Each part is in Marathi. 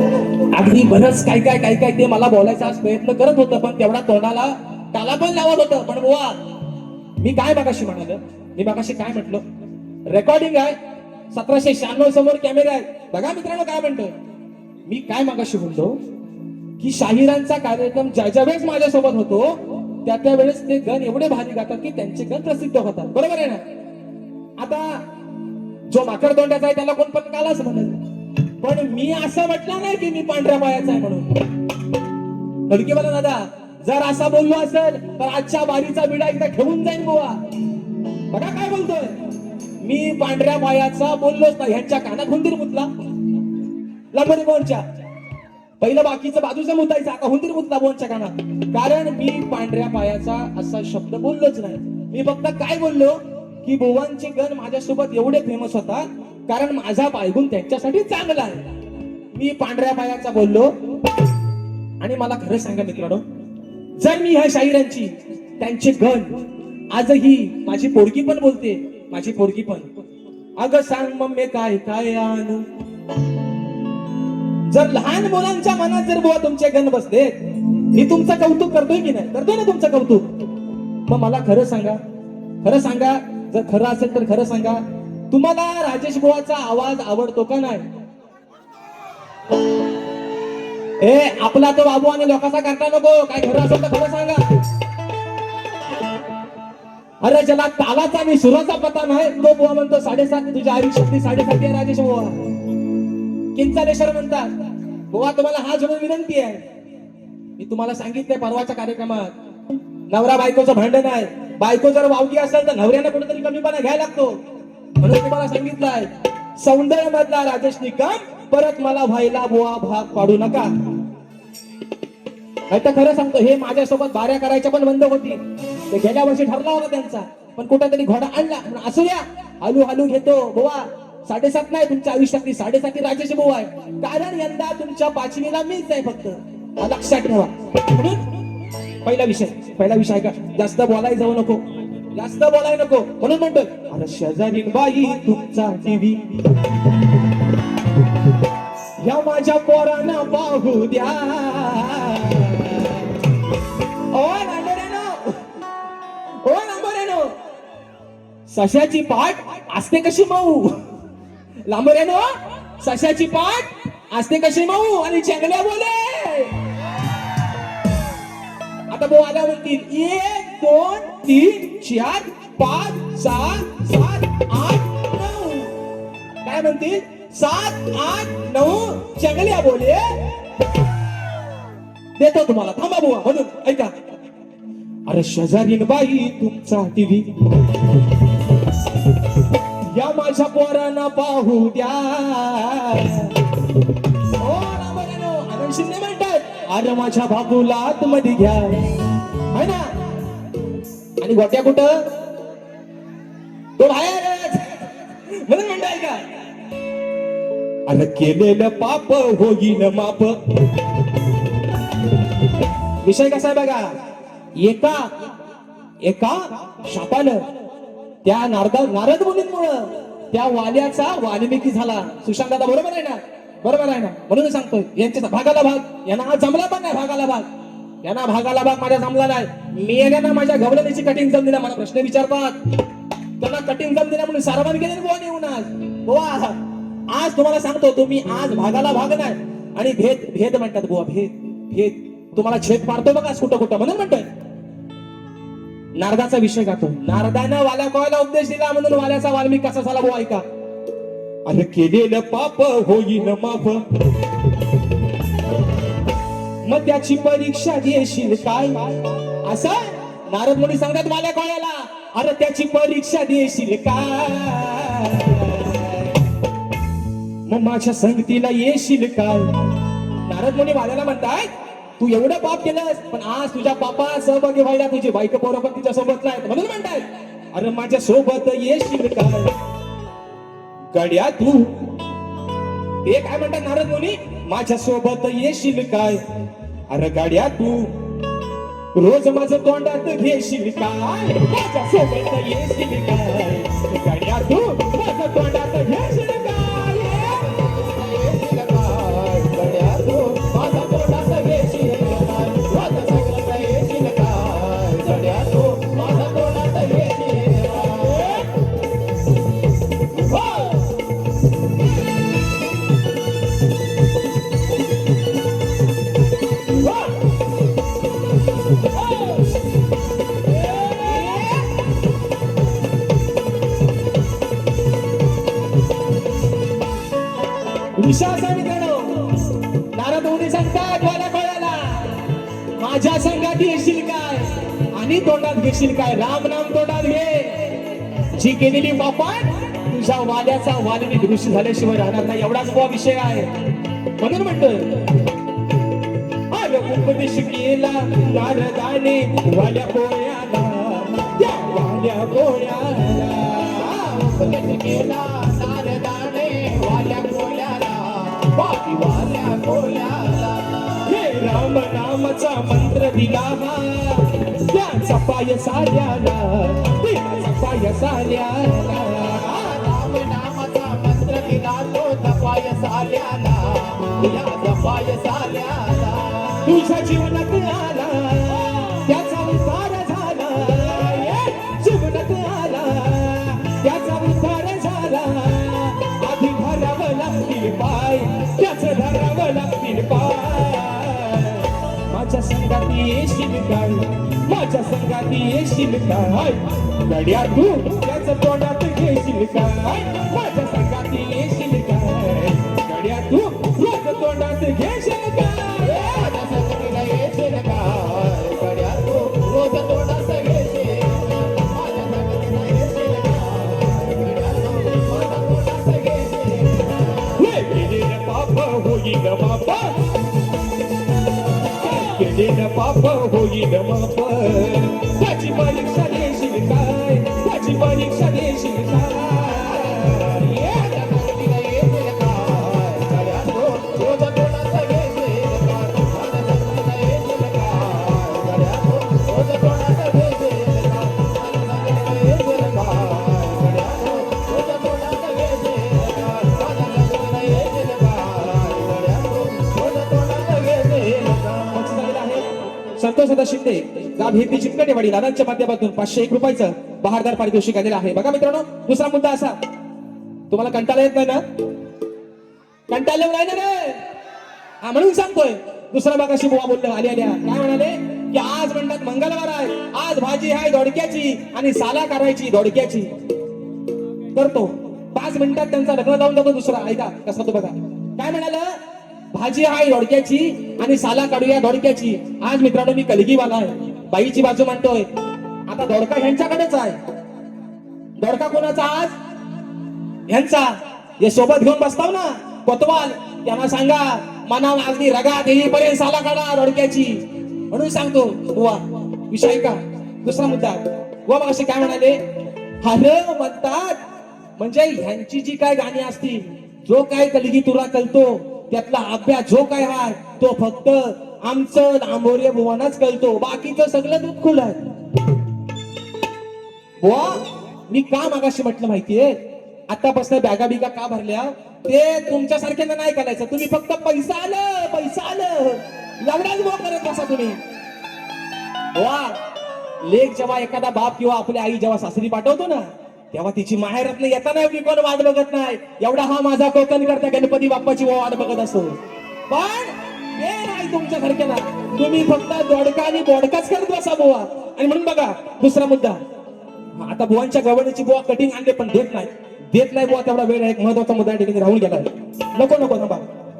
अगदी बरंच काय काय काय काय ते मला बोलायचा आज प्रयत्न करत होतं पण तेवढा तोंडाला त्याला पण लावत होतं. पण बुवा मी काय मागाशी म्हणाल? मी मागाशी काय म्हटलं? रेकॉर्डिंग आहे. सतराशे शहाण्णव समोर कॅमेरा आहे. बघा मित्रांनो काय म्हणतोय. मी काय मागाशी म्हणतो की शाहिरांचा कार्यक्रम ज्या ज्या वेळेस माझ्यासोबत होतो त्या त्या वेळेस ते गण एवढे भारी गातात की त्यांचे गण प्रसिद्ध होतात. बरोबर आहे ना? आता जो माकड तोंडाचा आहे त्याला कोण पण कालाच म्हणत पण मी असं म्हटलं नाही की मी पांढऱ्या पायाचा आहे म्हणून. लडकी मला दादा जर असा बोललो असेल तर आजच्या बारीचा बिडा एकदा ठेवून जाईन गोवा बघा काय बोलतोय. मी पांढऱ्या पायाचा बोललोच ना ह्यांच्या कानात हुंदीर मुतला. लंबरी बोनच्या. पहिलं बाकीचं बाजूचं मुतायचं आता हुंदीर मुतला बोनच्या कानात. कारण मी पांढऱ्या पायाचा असा शब्द बोललोच नाही. मी फक्त काय बोललो की बोवांचे गण माझ्यासोबत एवढे फेमस होतात कारण माझा पायगुण त्यांच्यासाठी चांगला आहे. मी पांढऱ्या पायाचा बोललो. आणि मला खरं सांगा मित्रांनो जर मी ह्या शाहिरांची त्यांचे गण आजही माझी पोरगी पण बोलते माझी पोरगी पण. अगं सांग मम्मी काय काय आणू? जर लहान मुलांच्या मनात जर बुवा तुमचे गण बसले मी तुमचं कौतुक करतोय की नाही? करतोय ना तुमचं कौतुक? मग मला खरं सांगा. खरं सांगा जर खरं असेल तर खरं सांगा. तुम्हाला राजेश बुवाचा आवाज आवडतो का नाही? ए आपला तो बाबू आणि लोकांचा करता नको. काय खरं असेल तर खरं सांगा. अरे ज्याला तालाचा आणि सुराचा पता नाही तो बुवा म्हणतो साडेसात तुझ्या आयुष्यातली साडेसाती आहे राजेश बुवा. किंचालेश्वर म्हणतात बुवा तुम्हाला हा जोडून विनंती आहे. मी तुम्हाला सांगितलंय परवाच्या कार्यक्रमात. नवरा बायकोचं भांडण आहे. बायको जर वावगी असेल तर नवऱ्याने कुठेतरी कमीपणा घ्यायला लागतो. म्हणून तुम्हाला सांगितलंय सौंदर्य मधला राजेश निकम परत मला व्हायला बुवा भाग पाडू नका. नाही तर खरं सांगतो हे माझ्यासोबत बाऱ्या करायच्या पण बंद होती. ते गेल्या वर्षी ठरला होता त्यांचा पण कुठेतरी घोडा आणला. पण असू द्या हलू हलू घेतो. बुवा साडेसात नाही तुमच्या आयुष्यातली साडेसाती राजेश बुवा आहे. कारण यंदा तुमच्या पाचवीला मीच आहे फक्त. लक्षात ठेवा. म्हणून पहिला विषय पहिला विषय का जास्त बोलाय जाऊ नको. जास्त बोलाय नको. म्हणून म्हणतोय अरे शेजारी बाई तुमचा टीव्ही या माझ्या पोरांना पाहू द्या. ओ ओ नांबोऱ्यानो सशाची पाठ असते कशी माऊ लांबोऱ्यानो सशाची पाठ असते कशी माऊ आणि चंगल्या बोले. आता भाऊ आल्या म्हणतील एक दोन तीन चार पाच सहा सात आठ नऊ. काय म्हणतील सात आठ नऊ. चंगल्या बोले देतो तुम्हाला. थांबा बुवा म्हणून. ऐका. अरे शेजारीन बाई तुमचा टीव्ही. या माझ्या पोरांना पाहू द्या. हो, म्हणतात अरे माझ्या बाबूला आतमध्ये घ्या. है ना? आणि गोट्या कुठं? तो बाहेरच म्हणून म्हणताय का? अरे केलेलं पाप होईन माप. विषय कसा आहे बघा? एका एका शापानं त्या नारद नारद मुलींमुळं त्या वाल्याचा वाल्मिकी झाला. सुशांत दादा बरोबर आहे ना? बरोबर आहे ना? म्हणून सांगतोय यांच्या भागाला भाग. यांना हा जमला पण नाही भागाला भाग. यांना भागाला भाग माझ्या जमला नाही. मी यांना माझ्या गवलनीची कठीण जम दिला मला प्रश्न विचारतात. त्यांना कठीण जम दिला म्हणून सारवण गेले बुवा येऊन आज. बुवा आज तुम्हाला सांगतो तुम्ही आज भागाला भाग नाही. आणि भेद भेद म्हणतात बुवा भेद भेद. तुम्हाला छेद मारतो बघा कुठं कुठं म्हणून म्हणतोय. नारदाचा विषय गातो. नारदानं वाल्या कोवायला उपदेश दिला म्हणून वाल्याचा वाल्मिक कसा झाला बुवा ऐका. अरे केलेलं पाप होईन माफ. मग त्याची परीक्षा देशील काय? असं? नारद मुनी सांगतात वाल्या कोळ्याला अरे त्याची परीक्षा देशील काय? मग माझ्या संगतीला येशील काय? नारद मुनी वाल्याला म्हणताय तू एवढं पाप केलंस पण आज तुझ्या पापा सहभागी व्हायला तुझी बायक पोरं पण तिच्या सोबत नाही म्हणून म्हणताय अरे माझ्या सोबत येशील काय? गड्या तू. ते काय म्हणतात नारद मुनी? माझ्या सोबत येशील काय? अरे गाड्या तू रोज माझं तोंडात घेशील काय? माझ्या सोबत येशील काय? माझ्या संघात येशील काय? आणि तोंडात घेशील काय? राम नाम तोंडात घे. जी केलेली बापाट तुझ्या वाद्याचा वालीने दृश्य झाल्याशिवाय राहणार नाही. एवढाच बुवा विषय आहे. म्हणून म्हणतोय अरे उपदेश केला नारदाने वाल्या पोळ्याला त्या वाल्या पोळ्याला. उपदेश केला नारदाने वाल्या पोळ्याला बाकी वाल्या पोळ्याला. राम नामचा मंत्र दिला हा. त्याचा पाय साऱ्याला त्याचा पाय साऱ्याला. राम नामाचा मंत्र दिला तो तपाय साल्याला या तपाय साल्याला तुझ्या जीवनात संघात येशील काय गड्या तू त्याच तोंडात घेशील काय पाप होईल माप. त्याची मालिक देशील काय त्याची मालिक देशील काय शारदा दादा शिंदे गाव हिरदी चिमकटेवाडी दादांच्या माध्यमातून पाचशे एक रुपयाचं बहारदार पारितोषिक आलेलं आहे. बघा मित्रांनो दुसरा मुद्दा असा. तुम्हाला कंटाळा येत नाही ना? कंटाळले नाही ना रे. हा म्हणून सांगतोय. दुसरा बघाशी बुवा बोललो आल्या आल्या काय म्हणाले? की आज म्हणतात मंगळवार आहे. आज भाजी आहे दोडक्याची आणि साला करायची दोडक्याची. करतो. पाच मिनिटात त्यांचा लग्न लावून जातो दुसरा. ऐका कसा तो बघा. काय म्हणाला? भाजी आहे दोडक्याची आणि साला काढूया दोडक्याची आज मित्रांनो मी कलगीवाला आहे. बाईची बाजू म्हणतोय आता दोडका ह्यांच्याकडेच आहे. दोडका कोणाचा आज? ह्यांचा. हे सोबत घेऊन बसताव ना कोतवाल. त्यांना सांगा मना लागली रगात येईपर्यंत साला काढा दोडक्याची म्हणून सांगतो वा विषय का? दुसरा मुद्दा. वा मग असे काय म्हणाले? हर म्हणतात. म्हणजे ह्यांची जी काय गाणी असतील जो काय कलगी तुला कलतो त्यातला अभ्यास जो काय हाय तो फक्त आमचं आंबोर्य बुवानाच कळतो. बाकीचं सगळं दूध खुलं आहे. बुवा मी का मागाशी म्हटलं माहितीये? आतापासून बॅगा बिगा का भरल्या? ते तुमच्या सारख्यांना नाही करायचं. तुम्ही फक्त पैसा आलं पैसा आलं. एवढाच भाव करत बसा तुम्ही. वा लेख जेव्हा एखादा बाप किंवा आपली आई जेव्हा सासरी पाठवतो ना तेव्हा तिची माहेरात येताना मी कोण वाट बघत नाही. एवढा हा माझा कोकण करता गणपती बाप्पाची वाट बघत असतो. पण हे नाही तुमच्या सारख्याला तुम्ही फक्त दोडका आणि बोडकाच करत बसा बुवा. आणि म्हणून बघा दुसरा मुद्दा. आता बुवांच्या गवडीची बुवा कटिंग आणले पण देत नाही. देत नाही बुवा तेवढा वेळ एक महत्त्वाचा मुद्दा ठिकाणी राहून गेला नको नको थांबा.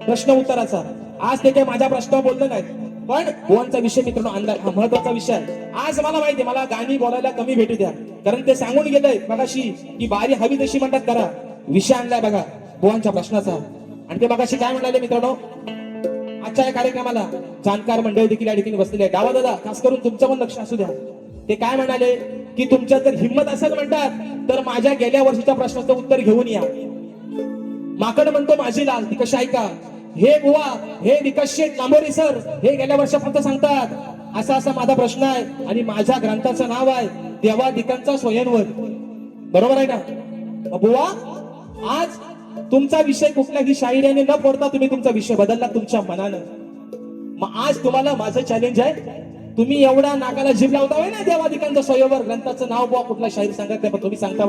प्रश्न उत्तराचा. आज ते काय माझ्या प्रश्न बोललं नाही पण गोवांचा विषय मित्रांनो? आणला हा महत्त्वाचा विषय आहे. आज मला माहिती मला गाणी बोलायला कमी भेटू द्या. कारण ते सांगून गेलंय मगाशी की बारी हवी तशी म्हणतात करा. विषय आणलाय बघा गोवांच्या प्रश्नाचा. आणि ते मगाशी काय म्हणाले मित्रांनो? आजच्या या कार्यक्रमाला जाणकार मंडळ देखील या ठिकाणी बसलेले आहे डावा दादा खास करून तुमचं पण लक्ष असू द्या. ते काय म्हणाले? की तुमच्या जर हिंमत असेल म्हणतात तर माझ्या गेल्या वर्षीच्या प्रश्नाचं उत्तर घेऊन या. माकड म्हणतो माझी लाल ती कशी ऐका हे बुवा हे विकसित शेठ लांबोरी सर हे गेल्या वर्षापर्यंत सांगतात. असा असा माझा प्रश्न आहे आणि माझ्या ग्रंथाचं नाव आहे देवाधिकांचा स्वयंवर बरोबर आहे ना बुवा आज तुमचा विषय कुठल्याही शाहिर्याने न फोडता तुम्ही तुमचा विषय बदलला तुमच्या मनानं. मग आज तुम्हाला माझं चॅलेंज आहे तुम्ही एवढा नाकाला जीभ लावता ना देवाधिकांचा स्वयंवर ग्रंथाचं नाव बुवा कुठला शाहीर सांगत नाही पण तुम्ही सांगता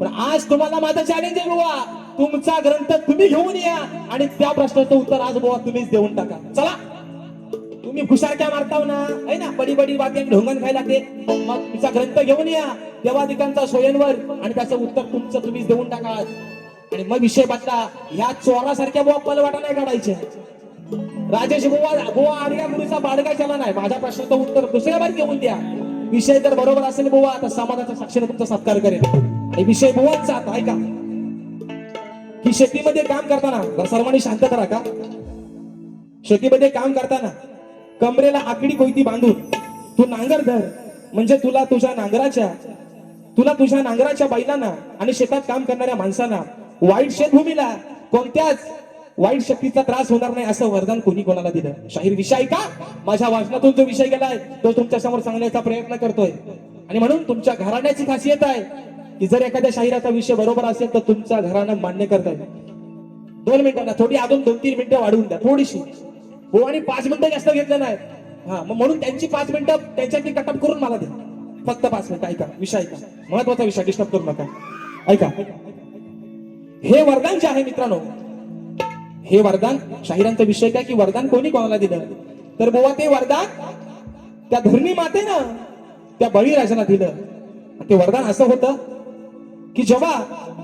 पण आज तुम्हाला माझं चॅलेंज आहे बुवा. तुमचा ग्रंथ तुम्ही घेऊन या आणि त्या प्रश्नाचं उत्तर आज बुवा तुम्हीच देऊन टाका. चला. तुम्ही भुसारक्या मारताव ना. है ना? बडी बडी बाकी ढोंगण खायला ते मग तुमचा ग्रंथ घेऊन या. देवाधिकांचा स्वयंवर आणि त्याचं उत्तर तुमचं तुम्हीच देऊन टाका आणि मग विषय बदला ह्या चोरासारख्या बुवा पलवाटा नाही काढायचे राजेश बुवा बुवा आर्या मुलीचा बाडगा केला नाही. माझ्या प्रश्नाचं उत्तर दुसऱ्या बार घेऊन द्या. विषय जर बरोबर असेल बुवा तर समाजाच्या साक्षीने तुमचा सत्कार करेल आणि विषय बुवांचा आता ऐका. का शेतीमध्ये काम करताना सर्वांनी शांत करा का? शेतीमध्ये काम करताना कमरेला आकडी कोयती बांधून तू नांगर धर म्हणजे तुला तुझ्या नांगराच्या तुला तुझ्या नांगराच्या बैलांना आणि शेतात काम करणाऱ्या माणसांना वाईट शेतभूमीला कोणत्याच वाईट शक्तीचा त्रास होणार नाही असं वरदान कोणी कोणाला दिलं? शाहीर विषय का? माझ्या वाचनातून जो विषय गेलाय तो तुमच्यासमोर सांगण्याचा प्रयत्न करतोय. आणि म्हणून तुमच्या घराण्याची खासियत आहे की जर एखाद्या शाहिराचा विषय बरोबर असेल तर तुमचा घरानं मान्य करता येईल. दोन मिनिटांना थोडी अजून दोन तीन मिनिटं वाढवून द्या थोडीशी. हो आणि पाच मिनिटं जास्त घेतलं नाही. हा मग म्हणून त्यांची पाच मिनिटं त्यांच्यातली कटअप करून मला द्या. फक्त पाच मिनिटं ऐका विषय ऐका. महत्त्वाचा विषय डिस्टर्ब करू नका. ऐका. हे वरदान जे आहे मित्रांनो हे वरदान शाहिरांचा विषय काय की वरदान कोणी कोणाला दिलं? तर बोवा ते वरदान त्या धरणी मातेनं त्या बळीराजाला दिलं. ते वरदान असं होतं की जेव्हा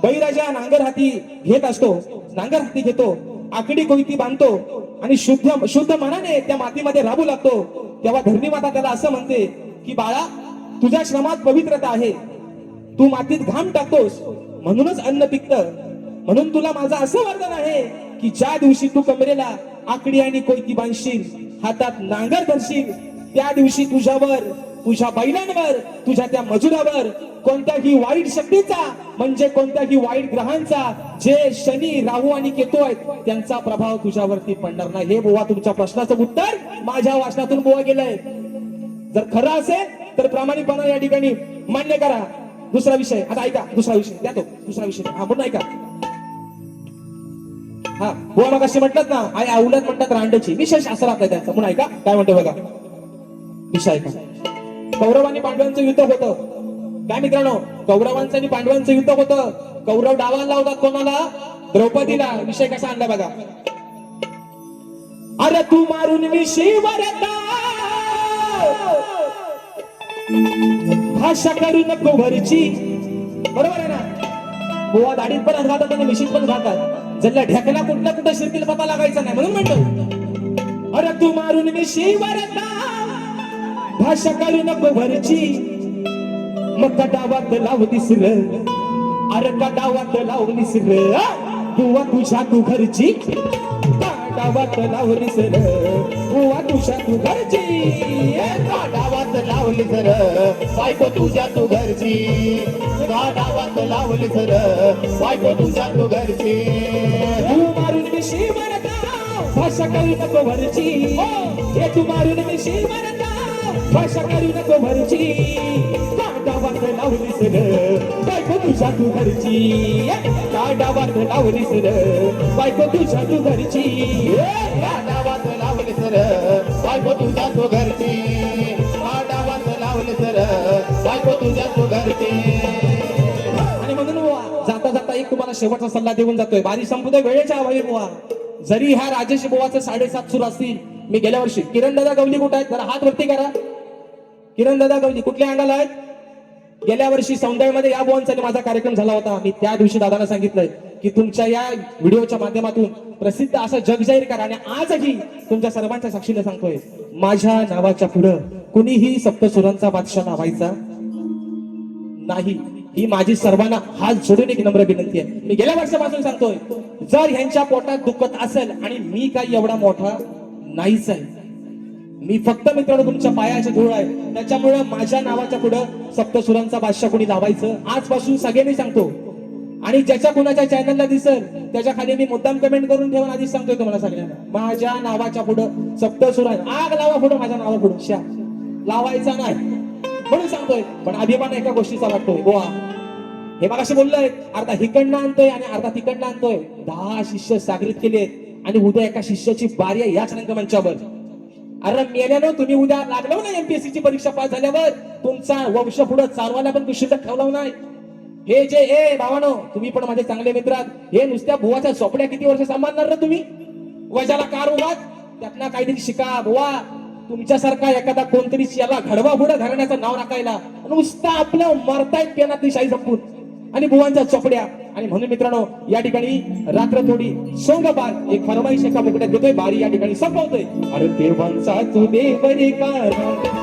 बळीराजा नांगर हाती घेत असतो नांगर हाती घेतो आकडी कोयती बांधतो आणि शुद्ध शुद्ध मनाने त्या मातीमध्ये राबू लागतो तेव्हा धरणी माता त्याला असं म्हणते की बाळा तुझ्या श्रमात पवित्रता आहे. तू मातीत घाम टाकतोस म्हणूनच अन्न पिकत. म्हणून तुला माझं असं वरदान आहे की ज्या दिवशी तू कमरेला आकडी आणि कोयती बांधशील हातात नांगर धरशील त्या दिवशी तुझ्यावर तुझ्या बैलांवर तुझ्या त्या मजुरावर कोणत्याही वाईट शक्तीचा म्हणजे कोणत्याही वाईट ग्रहांचा जे शनी राहू आणि केतू आहेत त्यांचा प्रभाव तुझ्यावरती पडणार नाही. हे बुवा तुमच्या प्रश्नाचं उत्तर माझ्या वाचनातून बुवा गेलंय. जर खरं असेल तर प्रामाणिकपणा या ठिकाणी मान्य करा. दुसरा विषय आता ऐका दुसरा विषय द्या तो दुसरा विषय. हा म्हणून ऐका. हा बुवा मग असे म्हटलं ना आई आवलत म्हणतात रांडची. विशेष असं राहतं त्यांचं. म्हणून ऐका काय म्हणतो बघा. विषय ऐका. कौरव आणि पांडवांचं युद्ध होतं. काय मित्रांनो कौरवांचं आणि पांडवांचं युद्ध होतं. कौरव डावाला लावतात कोणाला? द्रौपदीला. विषय कसा आणला बघा. अरे तू मारून विषय भाषा करू नको भरची बरोबर आहे ना? गोवा दाढीत पण घातात आणि मिशीत पण घातात जल्ला ढेकला कुठला कुठं शिरतील पता लागायचा नाही म्हणून म्हणतो. अरे तू मारून विषय भाषा करू नको भरची मग कटावात लाव दिसल. अरे कटावात लाव दिसल. बुवा तुझ्या तू घरची कटावात लाव दिसर बुवा तुझ्या तू घरची डावात लावली सर बायको तुझ्या तू घरची डावात लावली सर बायको तुझ्या तू घरची तू मारून मिशी म्हणता भाषा कवी नको वरची. हो. हे. तू मारून मिशी म्हणता भाषा करू नको भरची काटावात लावली सर बायको तुझ्या तू घरची काटावात लावली सर बायको तुझ्या तू घरची गाडावात लावली सर बायको तुझ्या तू घरची गाडावात लावली सर बायको तुझ्या तू घरची आणि म्हणून बुवा, जाता जाता एक तुम्हाला शेवटचा सल्ला देऊन जातोय. बारी संपू वेळेच्या अभावी बुवा. जरी ह्या राजेश बुवाचे साडेसात सुरू असतील मी गेल्या वर्षी किरण दादा गवली कुठं आहेत? जरा हात वरती करा. किरण दादा गवली कुठल्या अँगल आहेत? गेल्या वर्षी सौंदर्यमध्ये या बोनसाठी आणि माझा कार्यक्रम झाला होता. मी त्या दिवशी दादाला सांगितलंय की तुमच्या या व्हिडिओच्या माध्यमातून प्रसिद्ध असं जग जाहीर करा आणि आजही तुमच्या सर्वांच्या साक्षीने सांगतोय माझ्या नावाच्या पुढं कुणीही सप्तसुरांचा बादशाह नावायचा नाही. ही माझी सर्वांना हात जोडून एक नम्र विनंती आहे. मी गेल्या वर्षापासून सांगतोय जर ह्यांच्या पोटात दुखत असेल आणि मी काही एवढा मोठा नाहीच आहे मी फक्त मित्रांनो तुमच्या पायाचे धूळ आहे. त्याच्यामुळे माझ्या नावाच्या पुढं सप्तसुरांचा बादशाह कोणी लावायचं? आजपासून सगळ्यांनी सांगतो. आणि ज्याच्या कुणाच्या चॅनलला दिसल त्याच्याखाली मी मुद्दाम कमेंट करून ठेवून आधीच सांगतोय तुम्हाला सगळ्यांना. माझ्या नावाच्या पुढं सप्तसुरा आग लावा पुढं माझ्या नावा पुढं. शा लावायचा नाही. म्हणून सांगतोय. पण अभिमान एका गोष्टीचा वाटतोय. गोवा हे मग असे बोललोय अर्धा हिकडनं आणतोय आणि अर्धा तिकडनं आणतोय. दहा शिष्य सागरित केले आणि उद्या एका शिष्याची बारी आहे याच रंगमंचावर. अरे मेल्यानं तुम्ही उद्या लागलो ना एमपीएससी ची परीक्षा पास झाल्यावर. तुमचा वंश पुढे चालवायला पण शिल्लक ठेवला नाही. हे जे ए भावानो तुम्ही पण माझे चांगले मित्र हे नुसत्या भुवाच्या सोपड्या किती वर्ष सांभाळणार ना तुम्ही? वजाला कार उभात त्यातनं काहीतरी शिका बुवा. तुमच्यासारखा एखादा कोणतरी याला घडवा पुढे घराण्याचं नाव राखायला. नुसतं आपलं मरतायत पेनातली शाही संपून. आणि भुवांच्या चोपड्या आणि म्हणून मित्रांनो या ठिकाणी रात्र थोडी सोंग बार एक फरमाईश एका मुकड्यात देतोय बारी या ठिकाणी संपवतोय. अरे देवांचा तू देव रे का